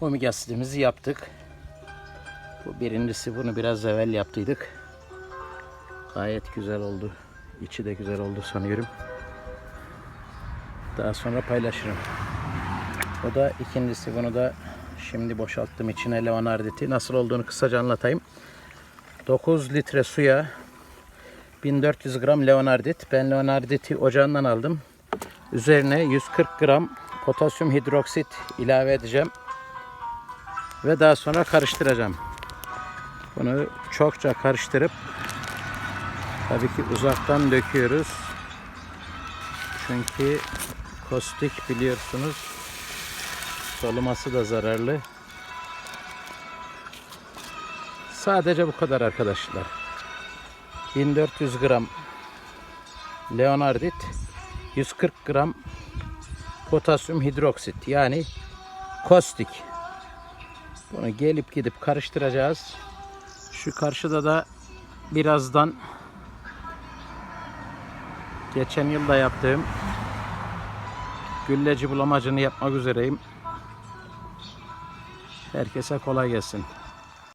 omega asitimizi yaptık. Bu birincisi bunu biraz evvel yaptıydık. Gayet güzel oldu. İçi de güzel oldu sanıyorum. Daha sonra paylaşırım. O da ikincisi bunu da şimdi boşalttım içine levanarditi. Nasıl olduğunu kısaca anlatayım. 9 litre suya 1400 gram leonardit. Ben leonarditi ocağından aldım. Üzerine 140 gram potasyum hidroksit ilave edeceğim. Ve daha sonra karıştıracağım. Bunu çokça karıştırıp tabii ki uzaktan döküyoruz. Çünkü kostik biliyorsunuz soluması da zararlı. Sadece bu kadar arkadaşlar. 1400 gram leonardit 140 gram potasyum hidroksit yani kostik. Bunu gelip gidip karıştıracağız. Şu karşıda da birazdan geçen yılda yaptığım gülleci bulamacını yapmak üzereyim. Herkese kolay gelsin.